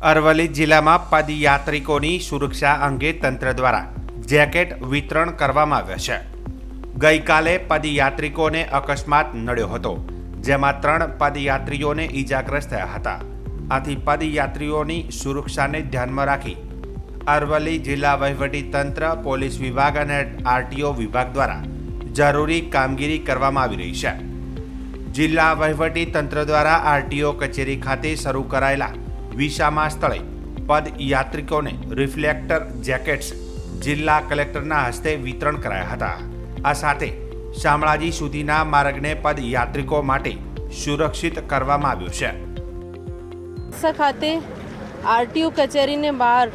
અરવલ્લી જિલ્લામાં પદયાત્રિકોની સુરક્ષા અંગે તંત્ર દ્વારા જેકેટ વિતરણ કરવામાં આવ્યા છે. ગઈકાલે પદયાત્રિકોને અકસ્માત નડ્યો હતો, જેમાં ત્રણ પદયાત્રીઓને ઈજાગ્રસ્ત થયા હતા. આથી પદયાત્રીઓની સુરક્ષાને ધ્યાનમાં રાખી અરવલ્લી જિલ્લા તંત્ર, પોલીસ વિભાગ અને આરટીઓ વિભાગ દ્વારા જરૂરી કામગીરી કરવામાં આવી રહી છે. જિલ્લા તંત્ર દ્વારા આરટીઓ કચેરી ખાતે શરૂ કરાયેલા વિસામા સ્થળે પદયાત્રિકોને રિફ્લેક્ટર જેકેટ્સ જિલ્લા કલેક્ટરના હસ્તે વિતરણ કરાયા હતા. આ સાથે શામળાજી સુધીના માર્ગને પદયાત્રિકો માટે સુરક્ષિત કરવામાં આવ્યો છે. ખાતે આરટીઓ કચેરીને બહાર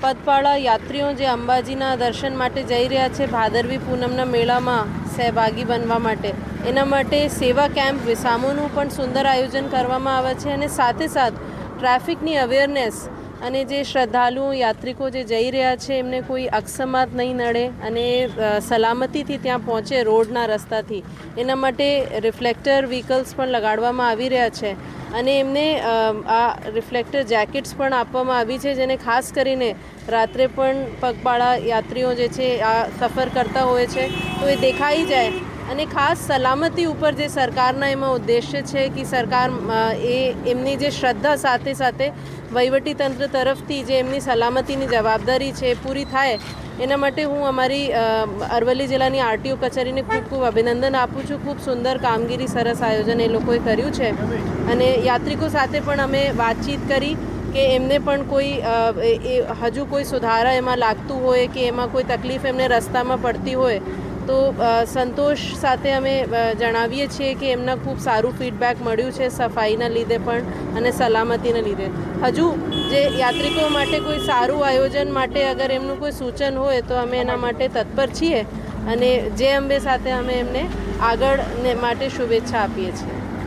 પદપાળા યાત્રીઓ જે અંબાજીના દર્શન માટે જઈ રહ્યા છે, ભાદરવી પૂનમના મેળામાં સહભાગી બનવા માટે. એના માટે સેવા કેમ્પ, વિસામોનું પણ સુંદર આયોજન કરવામાં આવે છે અને સાથે સાથ ટ્રાફિકની અવેરનેસ અને જે શ્રદ્ધાળુઓ યાત્રિકો જે જઈ રહ્યા છે, એમને કોઈ અકસ્માત નહીં નડે અને સલામતીથી ત્યાં પહોંચે રોડના રસ્તાથી. એના માટે રિફ્લેક્ટર વ્હીકલ્સ પણ લગાડવામાં આવી રહ્યા છે અને એમને આ રિફ્લેક્ટર જેકેટ્સ પણ આપવામાં આવી છે, જેને ખાસ કરીને રાત્રે પણ પગપાળા યાત્રીઓ જે છે, આ સફર કરતા હોય છે. તો એ દેખાઈ જાય અને ખાસ સલામતી ઉપર જે સરકારના એમાં ઉદ્દેશ્ય છે કે સરકાર એ એમની જે શ્રદ્ધા સાથે સાથે વહીવટી તંત્ર તરફથી જે એમની સલામતીની જવાબદારી છે પૂરી થાય, એના માટે હું અમારી અરવલ્લી જિલ્લાની આરટીઓ કચેરીને ખૂબ ખૂબ અભિનંદન આપું છું. ખૂબ સુંદર કામગીરી સરસ આયોજન એ લોકોએ કર્યું છે. અને યાત્રિકો સાથે પણ અમે વાતચીત કરી કે એમને પણ કોઈ હજુ કોઈ સુધારા એમાં લાગતું હોય કે એમાં કોઈ તકલીફ એમને રસ્તામાં પડતી હોય તો સંતોષ સાથે અમે જણાવીએ છીએ કે એમના ખૂબ સારું ફીડબેક મળ્યું છે સફાઈના લીધે પણ અને સલામતીના લીધે. હજુ જે યાત્રિકો માટે કોઈ સારું આયોજન માટે અગર એમનું કોઈ સૂચન હોય તો અમે એના માટે તત્પર છીએ અને જે અંબે સાથે અમે એમને આગળ માટે શુભેચ્છા આપીએ છીએ.